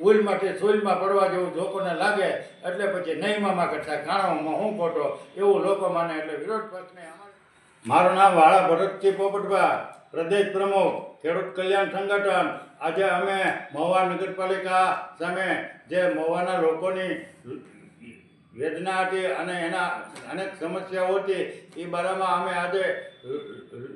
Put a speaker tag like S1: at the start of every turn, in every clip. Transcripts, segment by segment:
S1: ઉલમાંથી સુલમાં પડવા જેવું લોકોને લાગે, એટલે પછી નહીમાં કરતા, ગાણામાં હું ખોટો? એવું લોકો માને, એટલે વિરોધ પક્ષને મારું નામ વાળા ભરતજી પોપટભા, પ્રદેશ પ્રમુખ, ખેડૂત કલ્યાણ સંગઠન. આજે અમે મહુવા નગરપાલિકા સામે જે મહુવાના લોકોની વેદના હતી અને એના અનેક સમસ્યાઓ હતી. એ બારામાં અમે આજે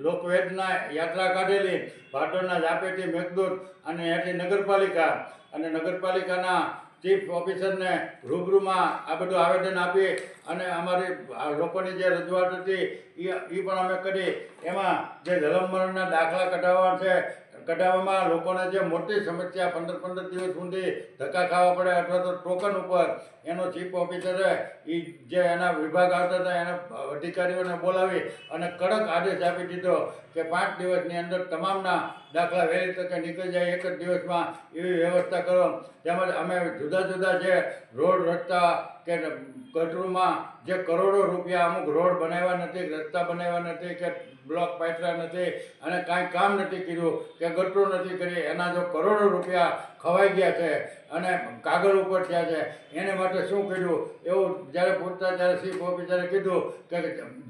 S1: લોકવેદના યાત્રા કાઢેલી, પાટણના જાપેટી, મેઘદૂત અને ત્યાંથી નગરપાલિકા અને નગરપાલિકાના ચીફ ઓફિસરને રૂબરૂમાં આ બધું આવેદન આપી અને અમારી લોકોની જે રજૂઆત હતી, એ પણ અમે કરી. એમાં જે જલમ મરણના દાખલા કઢાવવા છે કઢાવવામાં લોકોને જે મોટી સમસ્યા પંદર પંદર દિવસ સુધી ધક્કા ખાવા પડે અથવા તો ટોકન ઉપર એનો ચીફ ઓફિસરે એ જે એના વિભાગ આવતા હતા, એના અધિકારીઓને બોલાવી અને કડક આદેશ આપી દીધો કે પાંચ દિવસની અંદર તમામના દાખલા વહેલી તકે નીકળી જાય, એક જ દિવસમાં એવી વ્યવસ્થા કરો. તેમજ અમે જુદા જુદા જે રોડ રસ્તા કે ગટરમાં જે કરોડો રૂપિયા અમુક રોડ બનાવ્યા નથી, રસ્તા બનાવ્યા નથી, કે બ્લોક પાથર્યા નથી અને કાંઈ કામ નથી કર્યું, કે ગટરો નથી કરી એના જો કરોડો રૂપિયા ખવાઈ ગયા છે અને કાગળ ઉપર થયા છે. એને માટે શું કર્યું? એવું જ્યારે પૂછતા ત્યારે શ્રી ઓફિસરે કીધું કે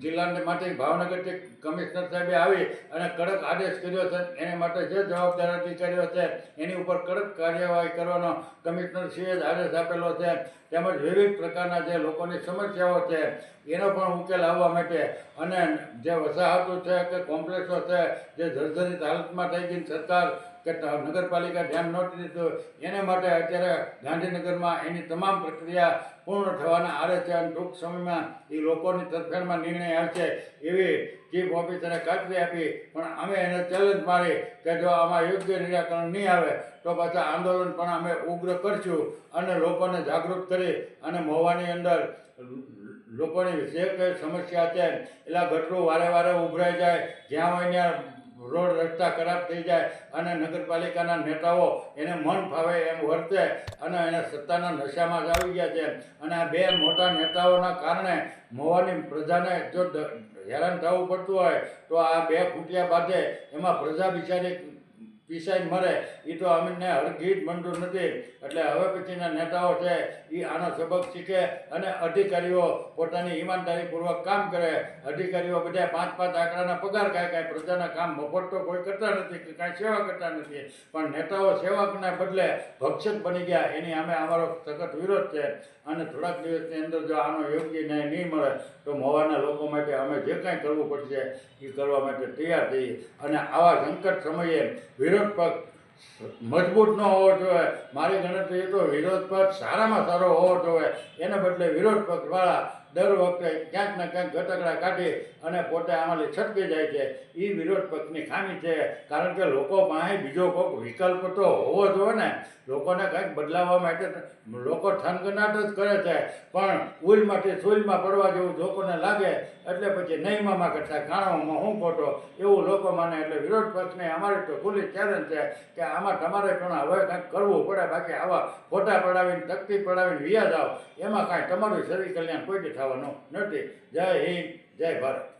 S1: જિલ્લાને માટે ભાવનગરથી કમિશનર સાહેબે આવી અને કડક આદેશ કર્યો છે. એને માટે જે જવાબદાર અધિકારીઓ છે, એની ઉપર કડક કાર્યવાહી કરવાનો કમિશનર શ્રીએ જ આદેશ આપેલો છે. તેમજ વિવિધ પ્રકારના જે લોકોની સમસ્યાઓ છે, એનો પણ ઉકેલ આવવા માટે અને જે વસાહતો છે કે કોમ્પ્લેક્સો છે, જે જર્જરિત હાલતમાં થઈ ગઈ સરકાર કે નગરપાલિકા ધ્યાન નહોતી દીધું એને માટે અત્યારે ગાંધીનગરમાં એની તમામ પ્રક્રિયા પૂર્ણ થવાના આરે છે અને ટૂંક સમયમાં એ લોકોની તરફેણમાં નિર્ણય આવશે એવી ચીફ ઓફિસરે ખાતરી આપી. પણ અમે એને ચેલેન્જ મારી કે જો આમાં યોગ્ય નિરાકરણ નહીં આવે, તો પાછા આંદોલન પણ અમે ઉગ્ર કરશું અને લોકોને જાગૃત કરી અને મહુવાની અંદર લોકોની જે કંઈ સમસ્યા છે એટલા ગટરો વારે વારે ઉભરાઈ જાય, જ્યાં હોય ત્યાં રોડ રસ્તા ખરાબ થઈ જાય અને નગરપાલિકાના નેતાઓ એને મન ફાવે એમ વર્તે અને એને સત્તાના નશામાં જ આવી ગયા છે. અને આ બે મોટા નેતાઓના કારણે મોવાની પ્રજાને જો હેરાન થવું પડતું હોય, તો આ બે ખૂટિયા બાદ એમાં પ્રજા બિચારી પીસાઈ મરે. એ તો અમને હરગીત મંજૂર નથી. એટલે હવે પછીના નેતાઓ છે એ આનો સબક શીખે અને અધિકારીઓ પોતાની ઈમાનદારીપૂર્વક કામ કરે. અધિકારીઓ બધા પાંચ પાંચ આંકડાના પગાર ખાય કાંઈ પ્રજાના કામ મફત તો કોઈ કરતા નથી કે કાંઈ સેવા કરતા નથી. પણ નેતાઓ સેવકના બદલે ભક્ષક બની ગયા. એની અમે અમારો સખત વિરોધ છે. અને થોડાક દિવસની અંદર જો આનો યોગ્ય ન્યાય નહીં મળે, તો મોવાના લોકો માટે અમે જે કાંઈ કરવું પડશે એ કરવા માટે તૈયાર થઈએ અને આવા સંકટ સમયે વિરોધ પક્ષ મજબૂત ન હોવો જોઈએ. મારી ગણતરી તો વિરોધ પક્ષ સારામાં સારો હોવો જોઈએ. એના બદલે વિરોધ પક્ષવાળા દર વખતે ક્યાંક ને ક્યાંક ગટકડા કાઢી અને પોતે આમાંથી છટકી જાય છે. એ વિરોધ પક્ષની ખામી છે. કારણ કે લોકો પાસે બીજો કોઈક વિકલ્પ તો હોવો જોઈએ ને. લોકોને કંઈક બદલાવવા માટે લોકો થનગનાટ જ કરે છે. પણ ઉલમાંથી સુઈલમાં પડવા જેવું લોકોને લાગે એટલે પછી નહીં નહીમાં કરતા કાણાઓમાં હું ખોટો? એવું લોકો માને એટલે વિરોધ પક્ષને અમારે તો ખુલ્લી ચેલેન્જ છે કે આમાં તમારે પણ હવે કંઈક કરવું પડે. બાકી આવા ફોટા પડાવીને, તકતી પડાવીને વ્યાજ આવો એમાં કાંઈ તમારું શરીર કલ્યાણ કોઈ થવાનું નથી જય હિન્દ જય ભારત.